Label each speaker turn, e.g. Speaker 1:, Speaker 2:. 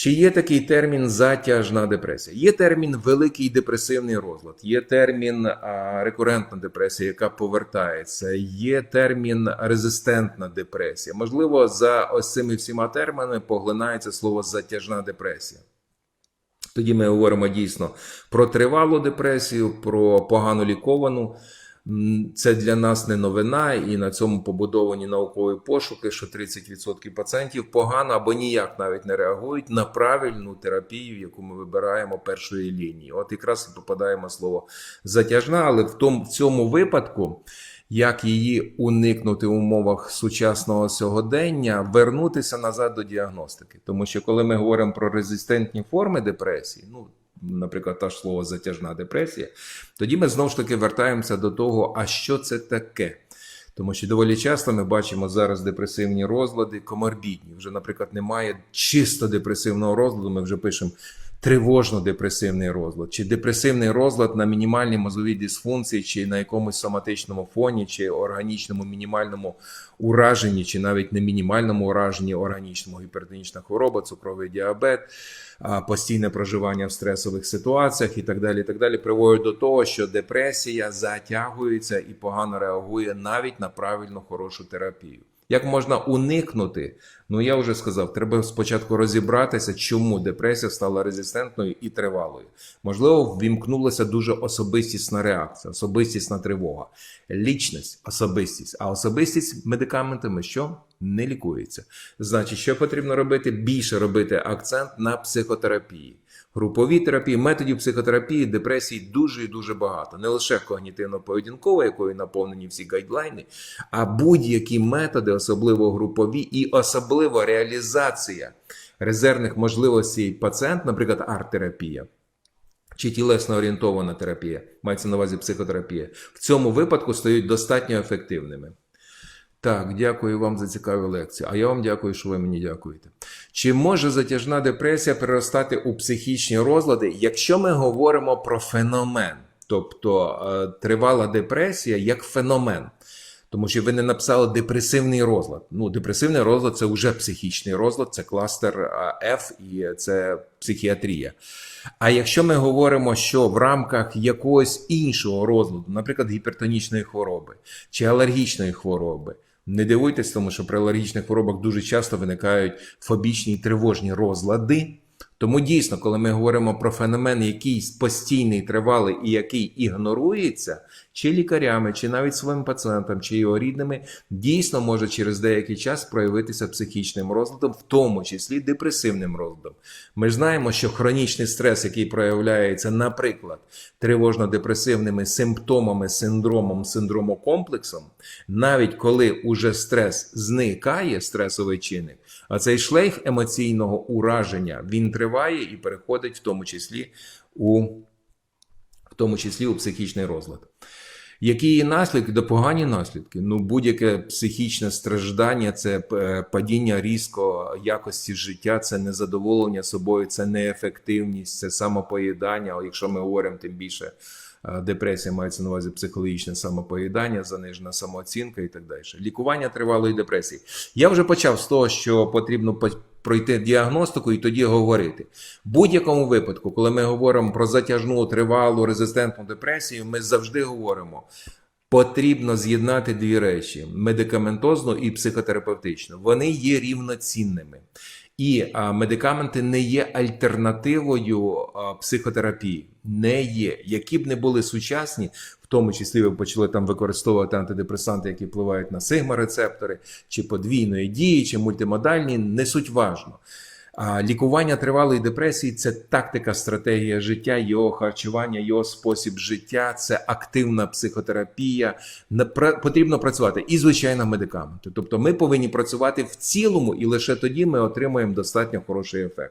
Speaker 1: Чи є такий термін затяжна депресія? Є термін великий депресивний розлад, є термін а, рекурентна депресія, яка повертається, є термін резистентна депресія. Можливо, за ось цими всіма термінами поглинається слово затяжна депресія. Тоді ми говоримо дійсно про тривалу депресію, про погано ліковану. Це для нас не новина, і на цьому побудовані наукові пошуки, що 30% пацієнтів погано або ніяк навіть не реагують на правильну терапію, яку ми вибираємо першої лінії. От якраз і попадаємо слово затяжна, але в тому в цьому випадку. Як її уникнути в умовах сучасного сьогодення, вернутися назад до діагностики. Тому що коли ми говоримо про резистентні форми депресії, ну, наприклад, та ж слово затяжна депресія, тоді ми знову ж таки вертаємося до того, а що це таке? Тому що доволі часто ми бачимо зараз депресивні розлади, коморбідні. Вже, наприклад, немає чисто депресивного розладу, ми вже пишемо тривожно-депресивний розлад, чи депресивний розлад на мінімальній мозовій дисфункції, чи на якомусь соматичному фоні, чи органічному мінімальному ураженні, чи навіть не мінімальному ураженні, органічному? Гіпертонічна хвороба, цукровий діабет, постійне проживання в стресових ситуаціях і так далі, і так далі, приводять до того, що депресія затягується і погано реагує навіть на правильну хорошу терапію. Як можна уникнути? Ну я вже сказав, треба спочатку розібратися, чому депресія стала резистентною і тривалою. Можливо, ввімкнулася дуже особистісна реакція, особистісна тривога, лічність, особистість. А особистість медикаментами що не лікується. Значить, що потрібно робити? Більше робити акцент на психотерапії. Групові терапії, методів психотерапії, депресії дуже і дуже багато. Не лише когнітивно-поведінкова, якою наповнені всі гайдлайни, а будь-які методи, особливо групові, і особливо реалізація резервних можливостей пацієнт, наприклад, арт-терапія. Чи тілесно орієнтована терапія, мається на увазі психотерапія, в цьому випадку стають достатньо ефективними. Так, дякую вам за цікаву лекцію. А я вам дякую, що ви мені дякуєте. Чи може затяжна депресія переростати у психічні розлади, якщо ми говоримо про феномен, тобто е, тривала депресія як феномен? Тому що ви не написали депресивний розлад. Ну, депресивний розлад це вже психічний розлад, це кластер а, F і це психіатрія. А якщо ми говоримо, що в рамках якогось іншого розладу, наприклад, гіпертонічної хвороби чи алергічної хвороби, не дивуйтесь, тому що при алергічних хворобах дуже часто виникають фобічні і тривожні розлади. Тому дійсно, коли ми говоримо про феномен, який постійний, тривалий і який ігнорується, чи лікарями, чи навіть своїм пацієнтам, чи його рідними, дійсно може через деякий час проявитися психічним розладом, в тому числі депресивним розладом. Ми ж знаємо, що хронічний стрес, який проявляється, наприклад, тривожно-депресивними симптомами, синдромом, синдромокомплексом, навіть коли уже стрес зникає, стресовий чинник, а цей шлейф емоційного ураження він триває і переходить в тому числі у, в тому числі у психічний розлад. Які є наслідки? Да погані наслідки. Ну, будь-яке психічне страждання, це е, падіння різко якості життя, це незадоволення собою, це неефективність, це самопоїдання. Якщо ми говоримо тим більше е, депресія, мається на увазі психологічне самопоїдання, занижена самооцінка і так далі. Лікування тривалої депресії. Я вже почав з того, що потрібно по- пройти діагностику і тоді говорити. В будь-якому випадку, коли ми говоримо про затяжну, тривалу, резистентну депресію, ми завжди говоримо. Потрібно з'єднати дві речі: медикаментозну і психотерапевтичну. Вони є рівноцінними. І а, медикаменти не є альтернативою а, психотерапії. Не є. Які б не були сучасні, в тому числі ви почали там використовувати антидепресанти, які впливають на сигма-рецептори, чи подвійної дії, чи мультимодальні, не суть важно. Лікування тривалої депресії це тактика, стратегія життя, його харчування, його спосіб життя, це активна психотерапія. Потрібно працювати і звичайно медикаменти. Тобто ми повинні працювати в цілому, і лише тоді ми отримаємо достатньо хороший ефект.